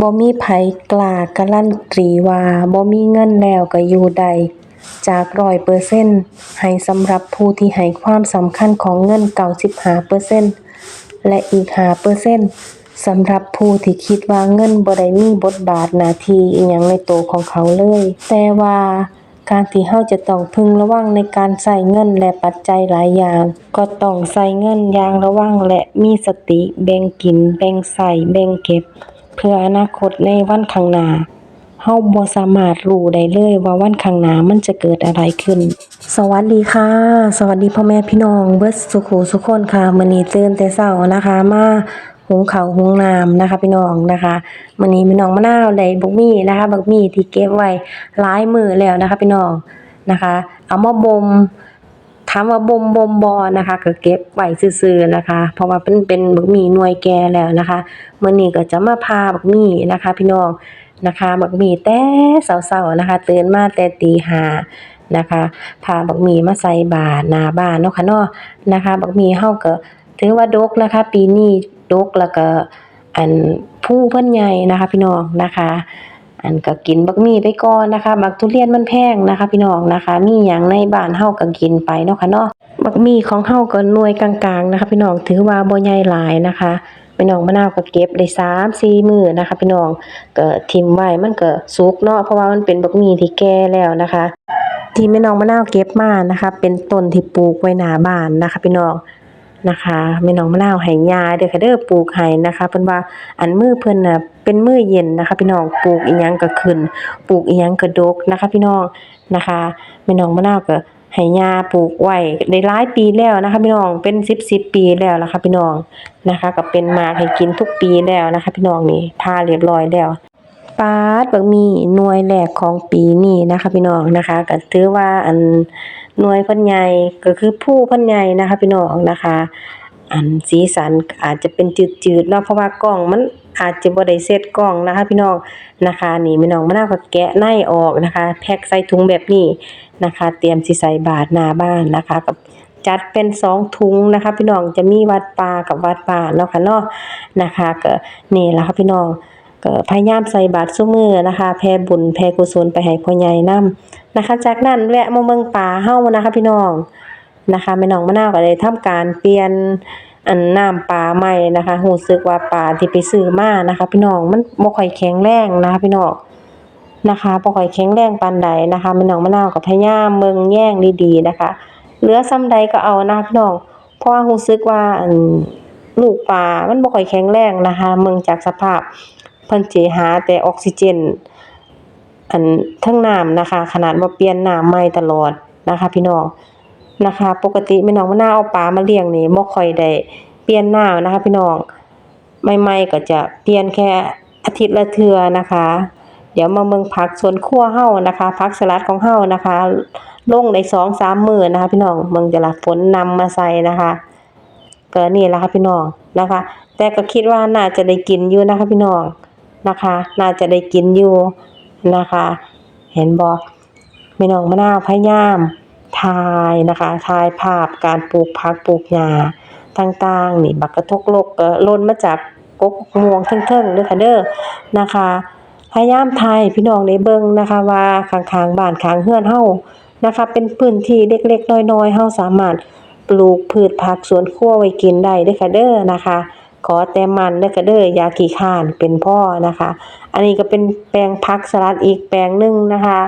บ่มีไผกล้าการันตีว่าบ่มีเงินแล้วก็อยู่ได้จาก100%ให้สำหรับผู้ที่ให้ความสำคัญของเงิน95%และอีก5%สำหรับผู้ที่คิดว่าเงินบ่ได้มีบทบาทหน้าที่อิหยังในก็ของเขาเลย แต่ว่าการที่เราจะต้องพึงระวังในการใช้เงินและปัจจัยหลายอย่าง ก็ต้องใช้เงินอย่างระวังและมีสติ แบ่งกิน แบ่งใช้แบ่งเก็บ เพื่ออนาคตในวันข้างหน้าเราบ่สามารถรู้ได้เลยว่าวันข้างหน้ามันจะเกิดอะไรขึ้น สวัสดีค่ะ สวัสดีพ่อแม่พี่น้องเบิดสุขุสุขคนค่ะมื้อนี้ตื่นแต่เช้านะคะมาหุงข้าวหุงน้ำนะคะพี่น้องนะคะมื้อนี้พี่น้องมะนาวได้บักมี่นะคะบักมี่ที่เก็บไว้หลายมื้อแล้วนะคะพี่น้องนะคะ เอามาบ่มามว่าบ่มบ่มบ่นะคะ ก็เก็บไว้ซื่อๆนะคะ เพราะว่าเป็นเป็นบักหมี่หน่วยแก่แล้วนะคะเมื้อนี้ก็จะมาผ่าบักหมี่นะคะ พี่น้องนะคะบักหมี่แต่เช้าๆนะคะตื่นมาแต่ตีห้านะคะผ่าบักหมี่มาใส่บาตรหน้าบ้านเนาะค่ะเนาะนะคะ บักหมี่เฮาก็ถือว่าดกนะคะ ปีนี้ดกแล้วก็อันภูเพิ่นใหญ่นะคะ พี่น้องนะคะ อันก็กินบักมี่ไปก่อนนะคะ บักทุเรียนมันแพงนะคะ พี่น้องนะคะ มีหยังในบ้านเฮาก็กินไปเนาะค่ะเนาะบักมี่ของเฮาก็หน่วยกลางๆนะคะ พี่น้องถือว่าบ่ใหญ่หลายนะคะพี่น้องมะนาวก็เก็บได้3-4มื้อนะคะ พี่น้องก็ทิมไว้มันก็สุกเนาะเพราะว่ามันเป็นบักมี่ที่แก่แล้วนะคะ ที่แม่น้องมะนาวเก็บมานะคะ เป็นต้นที่ปลูกไว้หน้าบ้านนะคะ พี่น้อง นะคะแม่น้องมะนาวให้ยาเด้อค่ะเด้อปลูกให้นะคะเพิ่นว่าอันมือเพิ่นน่ะเป็นมือเย็นนะคะ พี่น้องปลูกอีหยังก็ขึ้นปลูกอีหยังก็ดกนะคะ พี่น้องนะคะแม่น้องมะนาวก็ให้ยาปลูกไว้ได้หลายปีแล้วนะคะ พี่น้องเป็น10 10ปีแล้วล่ะคะ พี่น้องนะคะ ก็เป็นมาให้กินทุกปีแล้วนะคะ พี่น้องนี่ผ่าเรียบร้อยแล้ว ปาดบักมีหน่วยแรกของปีนี้นะคะพี่น้องนะคะก็ถือว่าอันหน่วยพิ่นใหญ่ก็คือภูเพิ่นใหญ่นะคะพี่น้องนะคะ อันสีสันอาจจะเป็นจืดๆเนาะเพราะว่ากล้องมันอาจจะบ่ได้เซตกล้องนะคะ พี่น้องนะคะนี่พี่น้องมะนาวก็แกะในออกนะคะ แพ็กใส่ถุงแบบนี้นะคะ เตรียมสิใส่บาตรหน้าบ้านนะคะกับจัดเป็นสองถุงนะคะ พี่น้องจะมีวัดป่ากับวัดป่าเนาะค่ะเนาะนะคะก็นี่ล่ะค่ะพี่น้อง ก็พยายามใส่บาตรซุมือนะคะแผ่บุญแผ่กุศลไปให้พ่อใหญ่นำนะคะ จากนั้นแวะมาเบิ่งป่าเฮ้านะคะ พี่น้องนะคะแม่น้องมะนาวก็ได้ทำการเปลี่ยนอันน้ำปลาใหม่นะคะรู้สึกว่าปลาที่ไปซื้อมานะคะ พี่น้องมันบ่ค่อยแข็งแรงนะคะพี่น้องนะคะบ่ค่อยแข็งแรงปานใดนะคะแม่น้องมะนาวก็พยายามเบิ่งแย่งดีๆนะคะ เหลือส่ำใดก็เอานะพี่น้องเพราะว่ารู้สึกว่าอันลูกปลามันบ่ค่อยแข็งแรงนะคะเบิ่งจากสภาพ เพิ่นสิหาแต่ออกซิเจน อันเทิงน้ำนะคะ ขนาดว่าเปลี่ยนน้ำใหม่ตลอดนะคะ พี่น้องนะคะ ปกติแม่น้องมะนาวเอาปลามาเลี้ยงนี่บ่ค่อยได้เปลี่ยนน้ำนะคะ พี่น้องใหม่ๆก็จะเปลี่ยนแค่อาทิตย์ละเทื่อนะคะ เดี๋ยวมาเบิ่งผักสวนครัวเฮานะคะผักสลัดของเฮานะคะลงได้2-3มื้อนะคะ พี่น้องเบิ่งจะละฝนนำมาใส่นะคะก็นี่แหละค่ะพี่น้องนะคะ แต่ก็คิดว่าน่าจะได้กินอยู่นะคะพี่น้อง นะคะ น่าจะได้กินอยู่นะคะ เห็นบ่แม่น้องมะนาวพยายามถ่ายนะคะถ่ายภาพการปลูกผักปลูกหญ้าต่างๆนี่บักกระทกลกล่นมาจากกกม่วงเทิงๆเด้อค่ะเด้อนะคะพยายามถ่ายพี่น้องได้เบิ่งนะคะว่าข้างๆบ้านข้างเรือนเฮานะคะ เป็นพื้นที่เล็กๆน้อยๆเฮาสามารถปลูกพืชผักสวนครัวไว้กินได้เด้อค่ะเด้อนะคะ ขอแต่มันเด้อค่ะเด้ออยาขี้คร้านเป็นพ่อนะคะ อันนี้ก็เป็นแปลงผักสลัดอีกแปลงหนึ่งนะคะ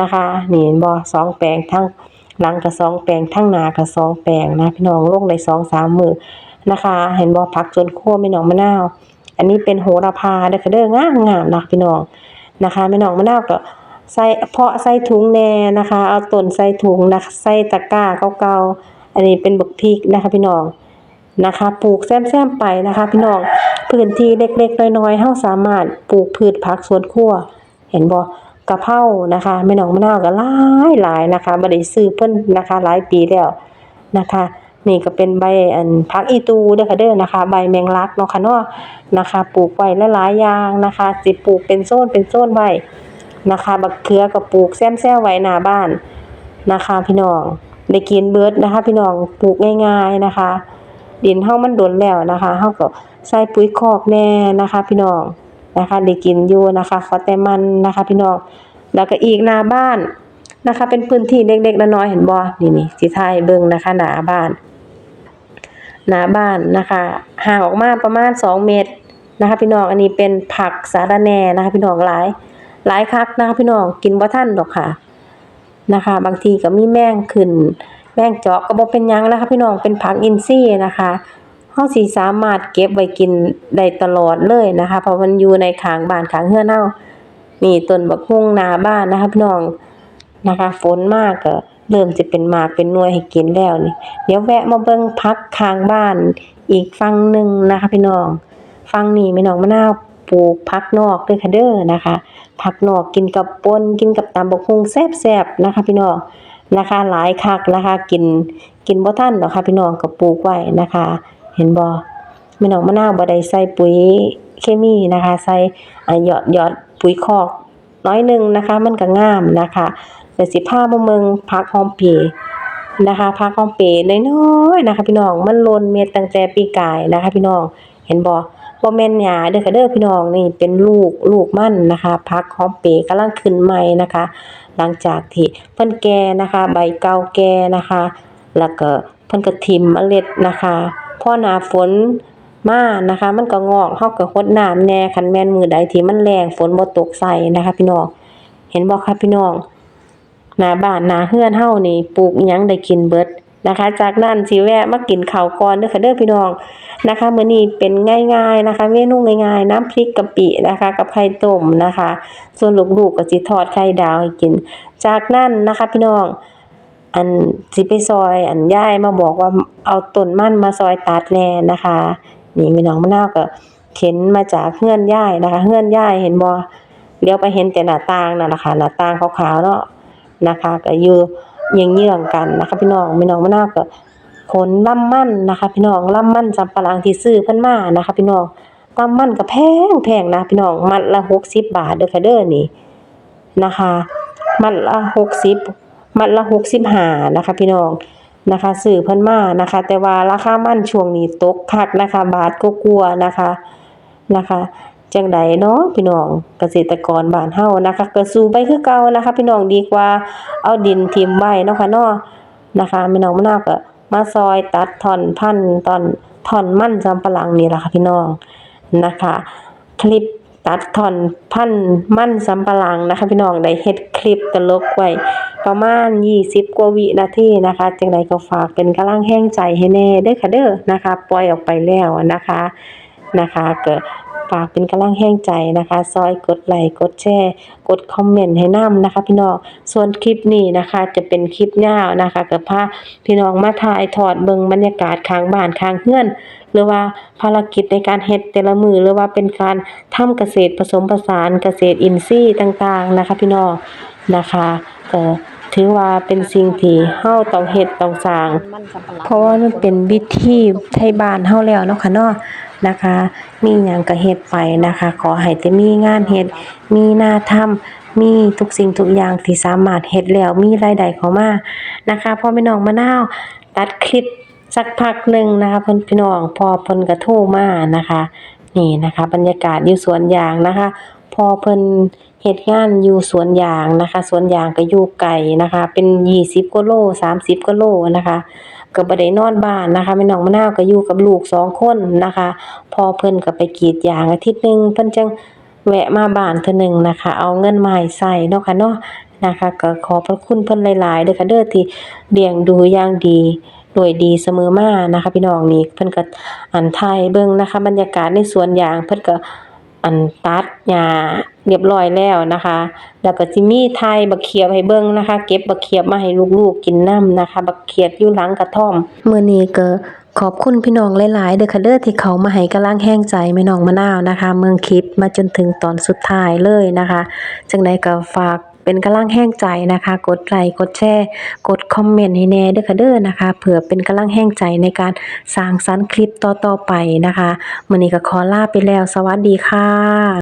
นะคะนี่เห็นบ่สองแปลงทั้งหลังก็สองแปลงทั้งหนาก็สองแปลงนะพี่น้องลงได้2-3มื้อนะคะ เห็นบ่ผักสวนครัวแม่น้องมะนาว อันนี้เป็นโหระพาเด้อค่ะเด้องามๆนะพี่น้องนะคะแม่น้องมะนาวก็ใส่เพาะใส่ถุงแหน่นะคะ เอาต้นใส่ถุงนะคะใส่ตะกร้าเก่าๆอันนี้เป็นบักพริกนะคะพี่น้อง นะคะ ปลูกแซมๆไปนะคะพี่น้องพื้นที่เล็กๆน้อยๆเฮาสามารถปลูกพืชผักสวนครัว เห็นบ่กะเพรานะคะแม่น้องมะนาวก็หลายหลายนะคะบ่ได้ซื้อเพิ่นนะคะ หลายปีแล้วนะคะนี่ก็เป็นใบอันผักอีตูเด้อค่ะเด้อนะคะ ใบแมงลักเนาะค่ะเนาะนะคะ ปลูกไว้หลายๆอย่างนะคะสิปลูกเป็นโซนเป็นโซนไว้นะคะบักเขือก็ปลูกแซมๆไว้หน้าบ้านนะคะ พี่น้องได้กินเบิดนะคะ พี่น้องปลูกง่าย ๆนะคะ ดินเฮามันดนแล้วนะคะเฮาก็ใส่ปุ๋ยคอกแน่นะคะ พี่น้องนะคะได้กินอยู่นะคะขอแต่มันนะคะ พี่น้อง แล้วก็อีกหน้าบ้านนะคะ เป็นพื้นที่เล็กๆน้อยๆเห็นบ่นี่ๆสิถ่ายให้เบิ่งนะคะ หน้าบ้าน หน้าบ้านนะคะห่างออกมาประมาณ2เมตรนะคะ พี่น้องอันนี้เป็นผักสะระแหน่นะคะ พี่น้องหลายหลายคักนะคะพี่น้องกินบ่ทันดอกค่ะนะคะ บางทีก็มีแมงขึ้น แมงเจาะก็บ่เป็นยังนะคะ พี่น้องเป็นผักอินทรีย์นะคะเฮาสิสามารถเก็บไว้กินได้ตลอดเลยนะคะ เพราะมันอยู่ในขางบ้านขางเรือเนเฮานี่ต้นบักฮุ่งนาบ้านนะคะพี่น้องนะคะ ฝนมาก็เริ่มจะเป็นหมากเป็นนวยให้กินแล้วนี่ เดี๋ยวแวะมาเบิ่งผักข้างบ้านอีกฝั่งหนึ่งนะคะ พี่น้องฝั่งนี้แม่น้องมะนาวปลูกผักนอกด้วยค่ะเด้อนะคะผักนอกกินกับปนกินกับตำบักหุ่งแซ่บๆนะคะ พี่น้อง นะคะ หลายคักนะคะ กินกินบ่ทันดอกค่ะพี่น้องก็ปลูกไว้นะคะ เห็นบ่แม่น้องมะนาวบ่ได้ใส่ปุ๋ยเคมีนะคะ ใส่หยอดหยอดปุ๋ยคอกน้อยหนึ่งนะคะ มันก็งามนะคะเดี๋ยวสิพามาเมืองผักหอมเปรย์นะคะผักหอมเปรย์น้อยๆนะคะ พี่น้องมันลนเม็ดตั้งแต่ปีกายนะคะ พี่น้องเห็นบ่ บ่แม่นหญ้าเด้อค่ะเด้อพี่น้องนี่เป็นลูกลูกมั่นนะคะผักหอมเปรย์กำลังขึ้นใหม่นะคะ หลังจากที่เพิ่นแก่นะคะ ใบเก่าแก่นะคะ แล้วก็เพิ่นก็ทิ่มเมล็ดนะคะพอหน้าฝนมานะคะ มันก็งอกเฮาก็รดน้ำแน่คันแม่นมือใดที่มันแล้งฝนบ่ตกใส่นะคะ พี่น้องเห็นบ่คะพี่น้องหน้าบ้านหน้าเฮือนเฮานี่ปลูกหยังได้กินเบิด นะคะ จากนั้นสิแวะมากินข้าวก่อนเด้อค่ะเด้อพี่น้องนะคะมื้อนี้เป็นง่ายๆนะคะเมนูง่ายๆ น้ำพริกกะปินะคะ กับไข่ต้มนะคะ ส่วนลูกๆก็สิทอดไข่ดาวให้กิน จากนั้นนะคะพี่น้องอันสิไปซอยอันย่ายมาบอกว่าเอาต้นมันมาซอยตัดแน่นะคะ นี่พี่น้องมะนาวก็เข็นมาจากเฮือนย่ายนะคะเฮือนย่ายเห็นบ่เลี้ยวไปเห็นแต่หน้าต่างนั่นล่ะคะหน้าต่างขาวๆเนาะนะคะ ก็อยู่ เยื้องกันนะคะ พี่น้องพี่น้องมะนาวก็ขนลำมั่นนะคะ พี่น้องลำมั่นสำปะหลังที่ซื้อเพิ่นมานะคะ พี่น้องลำมั่นก็แพงแพงนะพี่น้องมัดละ60บบาทเด้อค่ะเด้อนี่นะคะ มัดละ60มัดละ65นะคะ พี่น้องนะคะซื้อเพิ่นมานะคะ แต่ว่าราคามั่นช่วงนี้ตกคักนะคะ บาทก็กลัวนะคะนะคะ จังใดเนาะพี่น้องเกษตรกรบ้านเฮานะคะก็สู้ไปคือเก่านะคะ พี่น้องดีกว่าเอาดินทิ่มไว้เนาะค่ะเนาะนะคะพี่น้องมะนาวก็มาซอยตัดทอนพันธุ์ตอนทอนมั่นสำปะหลังนี่ล่ะค่ะพี่น้องนะคะ คลิปตัดทอนพันมั่นสำปะหลังนะคะ พี่น้องได้เฮ็ดคลิปตลกไว้ประมาณ 20 กว่าวินาทีนะคะจังใดก็ฝากเป็นกำลังแรงใจให้แน่เด้อค่ะเด้อนะคะ ปล่อยออกไปแล้วนะคะนะคะก็ ฝากเป็นกำลังแรงใจนะคะ ซอยกดไลค์กดแชร์ กดคอมเมนต์ให้นํนะคะ พี่น้องส่วนคลิปนี้นะคะ จะเป็นคลิปยาวนะคะก็พาพี่น้องมาถ่ายทอดเบิงบรรยากาศข้างบ้านข้างเรือน หรือว่าภารกิจในการเฮ็ดแต่ละมือหรือว่าเป็นการทำเกษตรผสมผสานเกษตรอินทรีย์ต่างๆนะคะ พี่น้องนะคะก็ถือว่าเป็นสิ่งที่เฮาต้องเฮ็ดต้องสร้างเพราะว่ามันเป็นวิธีไทยบ้านเฮาแล้วเนาะค่ะเนาะ นะคะ มีอย่างกระเฮ็ดไปนะคะ ขอให้แต่มีงานเฮ็ดมีหน้าทำมีทุกสิ่งทุกอย่างที่สามารถเฮ็ดแล้วมีรายได้เข้ามานะคะพอแม่น้องมะนาวตัดคลิปสักพักหนึ่งนะคะเพิ่นพี่น้องพอเพิ่นก็โทรมานะคะ นี่นะคะ บรรยากาศอยู่สวนยางนะคะ พอเพิ่น เฮ็ดงานอยู่สวนยางนะคะ สวนยางก็อยู่ไกลนะคะ เป็น20กว่าโล30กว่าโลนะคะก็บ่ได้นอนบ้านนะคะแม่น้องมะนาวก็อยู่กับลูกสองคนนะคะ พอเพิ่นก็ไปกรีดยางอาทิตย์หนึ่งเพิ่นจังแวะมาบ้านเทื่อหนึ่งนะคะ เอาเงินมาให้ใช้เนาะค่ะเนาะนะคะ ก็ขอพระคุณเพิ่นหลายๆเด้อค่ะเด้อที่เลี้ยงดูอย่างดีด้วยดีเสมอมานะคะ พี่น้องนี่เพิ่นก็อันถ่ายเบิ่งนะคะ บรรยากาศในสวนยางเพิ่นก็ อันตัดหญ้าเรียบร้อยแล้วนะคะ แล้วก็สิมีไทยบักเขียบให้เบิ่งนะคะ เก็บบักเขียบมาให้ลูกๆกินน้ำนะคะ บักเขียบอยู่หลังกระท่อมเมื่อนี้ก็ขอบคุณพี่น้องหลายๆเด้อค่ะเด้อที่เขามาให้กำลังแห้งใจแม่น้องมะนาวนะคะ เมืองคลิปมาจนถึงตอนสุดท้ายเลยนะคะ จังใดก็ฝาก เป็นกำลังแห้งใจนะคะ กดไลค์กดแชร์กดคอมเมนต์ให้แน่เด้อค่ะเด้อนะคะเผื่อเป็นกำลังแห้งใจในการสร้างสรรค์คลิปต่อๆไปนะคะมื้อนี้ก็ขอลาไปแล้ว สวัสดีค่ะ